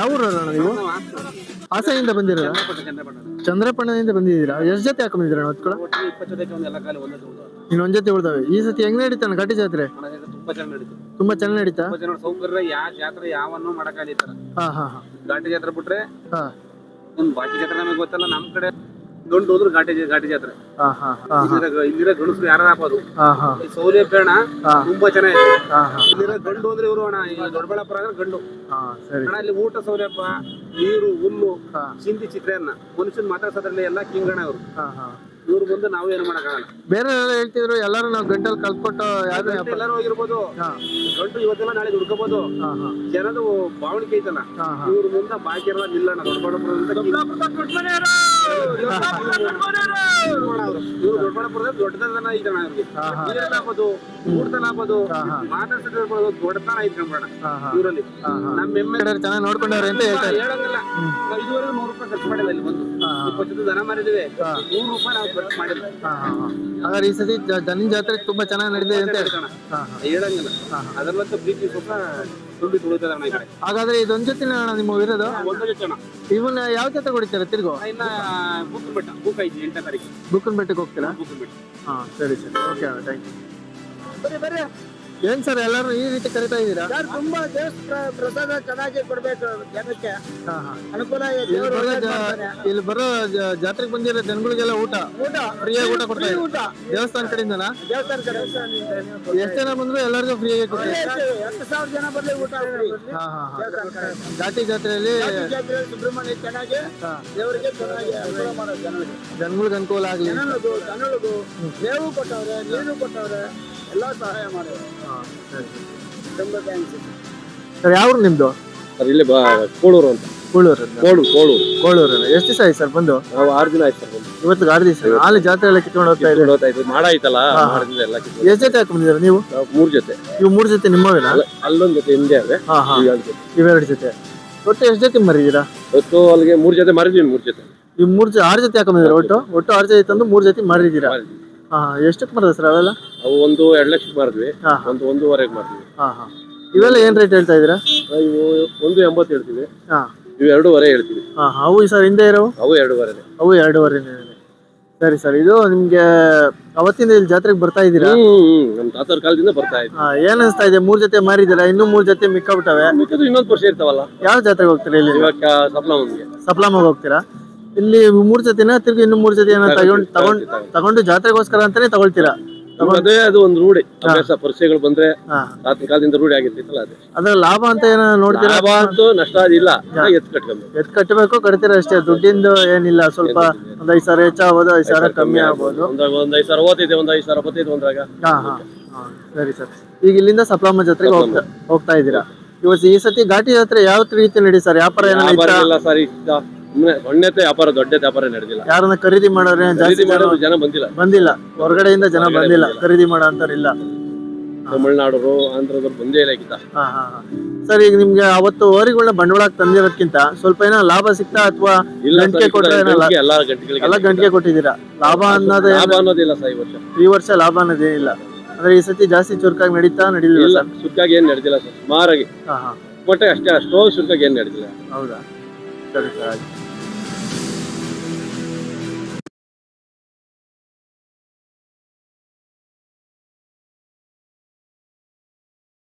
ಯಾವ ಊರಣ್ಣ ನೀವು? ಹಾಸನಿಂದ ಬಂದಿರ ಚಂದ್ರಪಟ್ಟಣದಿಂದ ಬಂದಿದ್ದೀರಾ? ಎಷ್ಟು ಜೊತೆ ಹಾಕೊಂಡಿದ್ದೀರಾ ಹೊತ್ಕೊಳ? ಇನ್ನೊಂದ್ ಜೊತೆ ಉಳ್ದಾವೆ. ಈ ಸತಿ ಹೆಂಗ್ ನಡೀತಾನೆ ಘಾಟಿ ಜಾತ್ರೆ? ತುಂಬಾ ಚೆನ್ನಾಗಿ ನಡೀತು? ತುಂಬಾ ಚೆನ್ನಾಗಿ ನಡೀತಾ ಸೌಕರ್ಯ ಯಾವ ಜಾತ್ರೆ ಯಾವನ್ನು ಮಾಡಕ್ಕಾಗಿ ಹಾ ಹಾ ಹಾ. ಘಾಟಿ ಜಾತ್ರೆ ಬಿಟ್ರೆ ಹಾ. ಒಂದ್ ಬಾಕಿ ಜಾತ್ರೆ ನಮಗೆ ಗೊತ್ತಲ್ಲ ನಮ್ ಕಡೆ ಗಂಡು ಹೋದ್ರು ಘಾಟಿ ಘಾಟಿ ಜಾತ್ರೆ. ಇಲ್ಲಿರೋ ಇಲ್ಲಿರೋ ಗಂಡಸರು ಯಾರು ಹಾಕೋದು ಈ ಸೌಲಭ್ಯ ಅಣ್ಣ. ತುಂಬಾ ಚೆನ್ನಾಗಿದೆ ಇಲ್ಲಿರೋ ಗಂಡು ಅಂದ್ರೆ ಇವರು ಅಣ್ಣ ಈ ದೊಡ್ಡಬಳ್ಳಾಪುರ ಅಂದ್ರೆ ಗಂಡು. ಸರಿ. ಅಣ್ಣ ಇಲ್ಲಿ ಊಟ ಸೌಲಭ್ಯ ನೀರು ಹುಲ್ಲು ಚಿಂತಿ ಚಿತ್ರ ಚಿತ್ರಾನ್ನ ಮನುಷ್ಯನ್ ಮಾತಾಡ್ಸೋದ್ರಲ್ಲಿ ಎಲ್ಲ ಕಿಂಗಣ್ಣ ಅವರು ಇವ್ರು ಮುಂದೆ ನಾವು ಏನು ಮಾಡಕ್ಕಾಗಲ್ಲ. ಬೇರೆ ಹೇಳ್ತಿದ್ರು ಎಲ್ಲಾರು ನಾವು ಗಂಟಲ್ ಕಲ್ತ್ಕೊಟ್ಟು ಯಾರು ಗಂಟು ಎಲ್ಲರೂ ಹೋಗಿರ್ಬೋದು ಹಾ. ಗಂಟು ಇವತ್ತೆಲ್ಲ ನಾಳೆ ದುಡ್ಕೋಬಹುದು ಹಾ ಹಾ. ಜನದು ಬಾವಣಿಗೆ ಐತಲ್ಲ ಇವ್ರ ಮುಂದೆ ಬಾಕಿ ಎಲ್ಲ ಇಲ್ಲ ದೊಡ್ಡಬಳ್ಳಾಪುರದಿಂದ ಇವ್ರು ದೊಡ್ಡಬಳ್ಳಾಪುರದ ದೊಡ್ಡದನ ಐತಣ ಅವ್ರಿಗೆ ಹಾಕೋದು ಊಟದಲ್ಲಿ ಹಾಕೋದು ಮಾತಾಡ್ಸಿರ್ಬೋದು ದೊಡ್ಡತನ ಐತ್ಕೊಂಡ್ಬಿಡಣ ಇವರಲ್ಲಿ ನಮ್ಮ ಎಮ್ಮೆ ಚೆನ್ನಾಗಿ ನೋಡ್ಕೊಂಡವ್ರೆ ಅಂತ ಹೇಳ್ತಾರೆ. ಹೇಳಂಗಿಲ್ಲ ನಾವು ಇದುವರೆಗೂ ನೂರು ರೂಪಾಯಿ ಖರ್ಚು ಮಾಡಿಲ್ಲ ಇಲ್ಲಿ ಬಂದು. ಇಪ್ಪತ್ತು ದನ ಮಾರಿದ್ದೀವಿ. ಹಾ. ನೂರು ರೂಪಾಯಿ ನಾವು ಖರ್ಚು ಮಾಡಿಲ್ಲ ಹಾ ಹಾ ಹಾ. ಹಾಗಾದ್ರೆ ಈ ಸತಿ ಜನ ಜಾತ್ರೆ ತುಂಬಾ ಚೆನ್ನಾಗಿ ನಡೆದಿದೆ ಅಂತ ಹೇಳಂಗಿಲ್ಲ. ಅದರಲ್ಲಂತೂ ಪ್ರೀತಿ ಸ್ವಲ್ಪ ತುಂಬಿ ತುಳಿತದ ಅಣ್ಣ ಈ ಕಡೆ. ಹಾಗಾದ್ರೆ ಇದೊಂದ್ ಜೊತೆ ನಿಮ್ಮ ಇರೋದು ಒಂದು ಇವನ್ನ ಯಾವ ಜೊತೆ ಕೊಡಿತಾರೆ ತಿರ್ಗು? ಇನ್ನ ಬುಕ್ ಬೆಟ್ಟ ಬುಕ್ ಐತಿ ಎಂಟನೇ ತಾರೀಕು. ಬುಕ್ಕನ್ ಬೆಟ್ಟಕ್ಕೆ ಹೋಗ್ತೀರಾ? ಬೆಟ್ಟ ಹಾ ಸರಿ ಸರಿ. ಓಕೆ ಥ್ಯಾಂಕ್ ಯು ಏನ್ ಸರ್ ಎಲ್ಲರೂ ಈ ರೀತಿ ಕರಿತಾ ಇದ್ದೀರಾ? ಸರ್ ತುಂಬಾ ದೇವಸ್ಥಾನ ಪ್ರಸಾದ ಚೆನ್ನಾಗಿ ಕೊಡ್ಬೇಕು ಜನಕ್ಕೆ. ಹಾ ಹಾ. ಅನುಕೂಲ ಇಲ್ಲಿ ದೇವರು ಬರೋ ಜ- ಇಲ್ಲಿ ಬರೋ ಜ- ಜಾತ್ರೆಗೆ ಬಂದಿರೋ ಜನಗಳಿಗೆಲ್ಲ ಊಟ? ಊಟ ಫ್ರೀಯಾಗಿ ಊಟ ಕೊಡ್ತಾ free ಇದ್ದಾರೆ? ಊಟ. ದೇವಸ್ಥಾನ ಕಡೆಯಿಂದನಾ? ದೇವಸ್ಥಾನ ಕಡೆ ಎಷ್ಟು ಜನ ಬಂದ್ರು ಎಲ್ಲರಿಗೂ ಫ್ರೀಯಾಗಿ ಕೊಡ್ತಾರೆ? ಹತ್ತು ಸಾವಿರ ಜನ ಬರ್ಲಿ ಊಟ free. ಹಾ ಹಾ ಹಾ. ದೇವಸ್ಥಾನ ಕಡೆ. ಘಾಟಿ ಜಾತ್ರೆಯಲ್ಲಿ ಜಾತಿ ಜಾತ್ರೆ ಸುಬ್ರಹ್ಮಣ್ಯ ಚೆನ್ನಾಗಿ ಹಾ, ದೇವರಿಗೆ ಚೆನ್ನಾಗಿ ಅನುಕೂಲ ಮಾಡೋದು ಜನರಿಗೆ. ಜನಗಳಿಗೆ ಅನುಕೂಲ ಆಗ್ಲಿ. ಜನಗಳಿಗೂ ಜನಗಳಿಗೂ ಮೇವು ಕೊಟ್ಟವ್ರೆ ನೀರು ಕೊಟ್ಟವ್ರೆ ಎಲ್ಲ ಸಹಾಯ ಮಾಡಿದ್ರು ತುಂಬ ಥ್ಯಾಂಕ್ಸ್ ಸರ್ ಯಾವ ಊರು ನಿಮ್ದು? ಸರ್ ಇಲ್ಲಿ ಬಾ ಕೋಳೂರು ಅಂತ. ಕೋಳೂರು ಕೋಳು ಕೋಳು ಕೋಳೂರು ಎಷ್ಟು ದಿವಸ ಆಯ್ತು ಸರ್ ಬಂದು? ನಾವು ಆರು ದಿನ ಆಯ್ತು ಸರ್ ಬಂದು. ಇವತ್ತು ಆರು ದಿವಸ? ಅಲ್ಲಿ ಜಾತ್ರೆ ಎಲ್ಲ ಕಿತ್ಕೊಂಡು ಹೋಗ್ತಾ ಇದ್ದಾರೆ? ಹೋಗ್ತಾ ಮಾಡ ಆಯ್ತಲ್ಲ ಎಲ್ಲ ಕಿತ್ತು ಎಷ್ಟು ಜೊತೆ ಹಾಕಿ ಬಂದಿದ್ದೀರಾ ನೀವು ಮೂರು ಜೊತೆ. ಇವು ಮೂರು ಜೊತೆ ನಿಮ್ಮವೇನಾ? ಅಲ್ಲೊಂದು ಜೊತೆ ಹಿಂದೆ ಅದೇ. ಹಾಂ ಹಾಂ. ಇವೆರಡು ಜೊತೆ. ಒಟ್ಟು ಎಷ್ಟು ಜೊತೆ ಮರಿದ್ದೀರಾ ಒಟ್ಟು ಅಲ್ಲಿಗೆ ಮೂರ್ ಜೊತೆ ಮಾರಿದ್ವಿ ಮೂರ್ ಜೊತೆ. ಈ ಮೂರು ಜೊತೆ ಆರು ಜೊತೆ ಹಾಕೊಂಡಿದ್ದೀರಾ ಒಟ್ಟು? ಒಟ್ಟು ಆರು ಜೊತೆ ತಂದು ಮೂರು ಜೊತೆ ಮಾರಿದೀರಾ? ಮಾರಿದ್ವಿ. ಹಾ ಎಷ್ಟಕ್ಕೆ ಬರ್ತದೆ ಸರ್ ಅವೆಲ್ಲ? ಅವು ಒಂದು ಎರಡು ಲಕ್ಷಕ್ಕೆ ಮಾರಿದ್ವಿ. ಹಾ. ಒಂದು ಒಂದೂವರೆಗೆ ಮಾರಿದ್ವಿ. ಹಾ ಹಾ. ಇವೆಲ್ಲ ಏನ್ ರೇಟ್ ಹೇಳ್ತಾ ಇದ್ದೀರಾ? ಇವು ಒಂದು ಎಂಬತ್ತು ಹೇಳ್ತೀವಿ. ಹಾ. ಇವು ಎರಡೂವರೆ ಹೇಳ್ತೀವಿ. ಹಾ ಅವು ಸರ್ ಹಿಂದೆ ಇರೋ ಅವು ಎರಡೂವರೆ ಅವು ಎರಡೂವರೆ ಸರಿ ಸರ್ ಇದು ನಿಮ್ಗೆ ಅವತ್ತಿಂದ ಇಲ್ಲಿ ಜಾತ್ರೆಗೆ ಬರ್ತಾ ಇದ್ದೀರಾ? ಹ್ಮ್ ಹ್ಮ್ ನಮ್ ತಾತರ ಕಾಲದಿಂದ ಬರ್ತಾ ಇದ್ವಿ ಹಾ, ಏನ್ ಅನ್ಸ್ತಾ ಇದೆ? ಮೂರ್ ಜೊತೆ ಮಾರಿದ್ದೀರಾ? ಇನ್ನೂ ಮೂರ್ ಜೊತೆ ಮಿಕ್ಕಾಬಿಟ್ಟವೆ? ಮಿಕ್ಕಿದ್ದು ಇನ್ನೊಂದು ವರ್ಷ ಇರ್ತಾವಲ್ಲ. ಯಾವ ಜಾತ್ರೆಗೆ ಹೋಗ್ತೀರಾ ಇಲ್ಲಿ? ಇವಾಗ ಸಪ್ಲ ಸಪ್ಲಾಮಾಗ ಹೋಗ್ತೀರಾ? ಇಲ್ಲಿ ಮೂರ್ ಜೊತೆನ? ತಿರ್ಗಿ ಇನ್ನು ಮೂರ್ ಜೊತೆ ತಗೊಂಡ್ ತಗೊಂಡ್ ತಗೊಂಡು ಜಾತ್ರೆಗೋಸ್ಕರ ಅಂತಾನೆ ತಗೊಳ್ತೀರಾ? ಅದೇ ಅದು ಒಂದು ರೂಢಿ. ಅಭ್ಯಾಸ ಪರಿಚಯಗಳು ಬಂದ್ರೆ ತಾತನ ಕಾಲದಿಂದ ರೂಢಿ ಆಗಿರ್ತಿತ್ತಲ್ಲ ಅದೇ. ಅದ್ರ ಲಾಭ ಅಂತ ಏನೋ ನೋಡ್ತೀರಾ? ಲಾಭ ಅಂತೂ ನಷ್ಟ ಅದಿಲ್ಲ ಎತ್ ಕಟ್ಕೊಂಡು ಎತ್ ಕಟ್ಟಬೇಕು ಕಟ್ತೀರಾ ಅಷ್ಟೇ? ದುಡ್ಡಿಂದು ಏನಿಲ್ಲ ಸ್ವಲ್ಪ ಒಂದ್ ಐದ್ ಸಾವಿರ ಹೆಚ್ಚಾಗ್ಬೋದು ಐದ್ ಸಾವಿರ ಕಮ್ಮಿ ಆಗ್ಬೋದು. ಒಂದ್ ಐದ್ ಸಾವಿರ ಒಂದ್ ಐದ್ ಸಾವಿರ ಬತ್ತೈತೆ ಒಂದ್ರಾಗ. ಹಾ ಹಾ. ಸರಿ ಸರ್. ಈಗ ಇಲ್ಲಿಂದ ಸಪ್ಲಮ್ಮ ಜಾತ್ರೆಗೆ ಹೋಗ್ತಾ ಹೋಗ್ತಾ ಇದ್ದೀರಾ? ಇವತ್ತು ಈ ಸತಿ ಘಾಟಿ ಜಾತ್ರೆ ಯಾವ ರೀತಿ ನಡೀತಾರೆ ಸರ್? ವ್ಯಾಪಾರ ಏನೋ ಸುಮ್ಮನೆ ಸಣ್ಣತೆ ವ್ಯಾಪಾರ ದೊಡ್ಡ ವ್ಯಾಪಾರ ನಡೆದಿಲ್ಲ. ಯಾರನ್ನ ಖರೀದಿ ಮಾಡೋರೆ ಜಾಸ್ತಿ ಖರೀದಿ ಜನ ಮಾಡೋರು ಜನ ಬಂದಿಲ್ಲ. ಬಂದಿಲ್ಲ. ಹೊರಗಡೆಯಿಂದ ಜನ ಬಂದಿಲ್ಲ. ಖರೀದಿ ಮಾಡೋ ಅಂತವ್ರಿಲ್ಲ. ತಮಿಳ್ನಾಡು ಆಂಧ್ರದವ್ರು ಬಂದೇ ಇಲ್ಲ ಹಾ ಹಾ ಹಾ. ಸರ್ ಈಗ ನಿಮ್ಗೆ ಅವತ್ತು ಓರಿಗಳನ್ನ ಬಂಡವಾಳ ತಂದಿರೋದ್ಕಿಂತ ಸ್ವಲ್ಪ ಏನೋ ಲಾಭ ಸಿಕ್ತಾ ಅಥವಾ ಇಲ್ಲ ಗಂಟೆ ಸರ್, ಕೊಟ್ರೆ ಏನಲ್ಲ? ಗಂಟೆಗೆ ಎಲ್ಲಾ ಗಂಟೆಗಳಿಗೆ ಎಲ್ಲ ಗಂಟೆಗೆ ಕೊಟ್ಟಿದ್ದೀರಾ? ಲಾಭ ಅನ್ನೋದು ಲಾಭ ಅನ್ನೋದಿಲ್ಲ ಸರ್ ಈ ವರ್ಷ. ಈ ವರ್ಷ ಲಾಭ ಅನ್ನೋದೇನಿಲ್ಲ ಅಂದ್ರೆ ಈ ಸತಿ ಜಾಸ್ತಿ ಚುರುಕಾಗಿ ನಡೀತಾ ನಡೀಲಿಲ್ಲ ಇಲ್ಲ ಸುಕ್ಕಾಗಿ ಏನ್ ನಡೆದಿಲ್ಲ ಸರ್ ಸುಮಾರಾಗಿ. ಹಾ ಹಾ. ಅಷ್ಟೇ ಅಷ್ಟೋ ಸುಕ್ಕಾಗಿ ಏನ್ ನಡೆದಿಲ್ಲ. ಹೌದಾ? சரி சார்